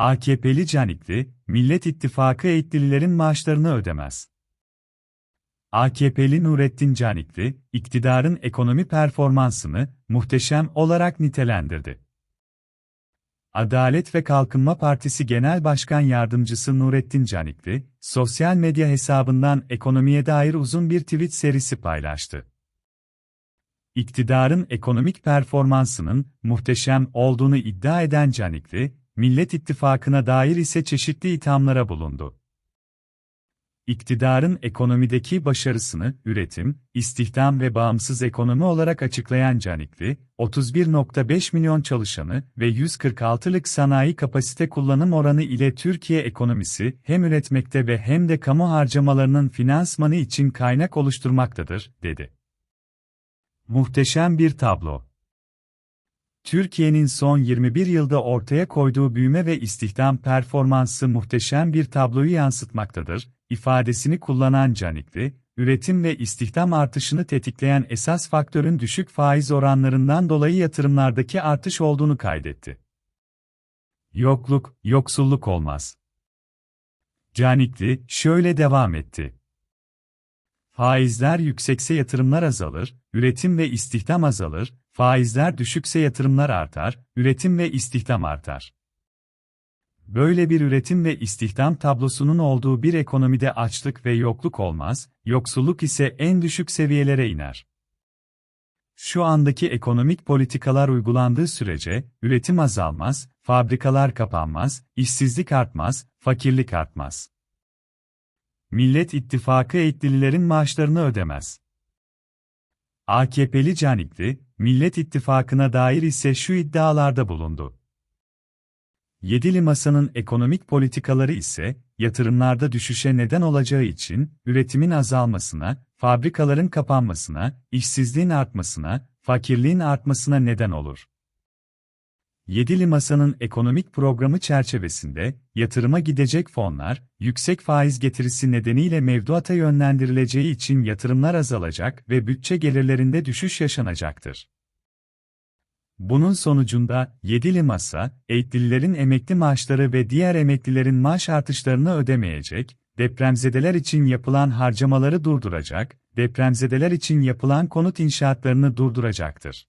AKP'li Canikli, Millet İttifakı eğitlilerin maaşlarını ödemez. AKP'li Nurettin Canikli, iktidarın ekonomi performansını muhteşem olarak nitelendirdi. Adalet ve Kalkınma Partisi Genel Başkan Yardımcısı Nurettin Canikli, sosyal medya hesabından ekonomiye dair uzun bir tweet serisi paylaştı. İktidarın ekonomik performansının muhteşem olduğunu iddia eden Canikli, Millet İttifakı'na dair ise çeşitli ithamlara bulundu. İktidarın ekonomideki başarısını üretim, istihdam ve bağımsız ekonomi olarak açıklayan Canikli, 31.5 milyon çalışanı ve 146'lık sanayi kapasite kullanım oranı ile Türkiye ekonomisi hem üretmekte ve hem de kamu harcamalarının finansmanı için kaynak oluşturmaktadır, dedi. Muhteşem bir tablo. Türkiye'nin son 21 yılda ortaya koyduğu büyüme ve istihdam performansı muhteşem bir tabloyu yansıtmaktadır, ifadesini kullanan Canikli, üretim ve istihdam artışını tetikleyen esas faktörün düşük faiz oranlarından dolayı yatırımlardaki artış olduğunu kaydetti. Yokluk, yoksulluk olmaz. Canikli şöyle devam etti. Faizler yüksekse yatırımlar azalır, üretim ve istihdam azalır, faizler düşükse yatırımlar artar, üretim ve istihdam artar. Böyle bir üretim ve istihdam tablosunun olduğu bir ekonomide açlık ve yokluk olmaz, yoksulluk ise en düşük seviyelere iner. Şu andaki ekonomik politikalar uygulandığı sürece, üretim azalmaz, fabrikalar kapanmaz, işsizlik artmaz, fakirlik artmaz. Millet İttifakı eğitlililerin maaşlarını ödemez. AKP'li Canikli, Millet İttifakı'na dair ise şu iddialarda bulundu. Yedili Masa'nın ekonomik politikaları ise, yatırımlarda düşüşe neden olacağı için, üretimin azalmasına, fabrikaların kapanmasına, işsizliğin artmasına, fakirliğin artmasına neden olur. Yedili Masa'nın ekonomik programı çerçevesinde, yatırıma gidecek fonlar, yüksek faiz getirisi nedeniyle mevduata yönlendirileceği için yatırımlar azalacak ve bütçe gelirlerinde düşüş yaşanacaktır. Bunun sonucunda, Yedili Masa, eğitlilerin emekli maaşları ve diğer emeklilerin maaş artışlarını ödemeyecek, depremzedeler için yapılan harcamaları durduracak, depremzedeler için yapılan konut inşaatlarını durduracaktır.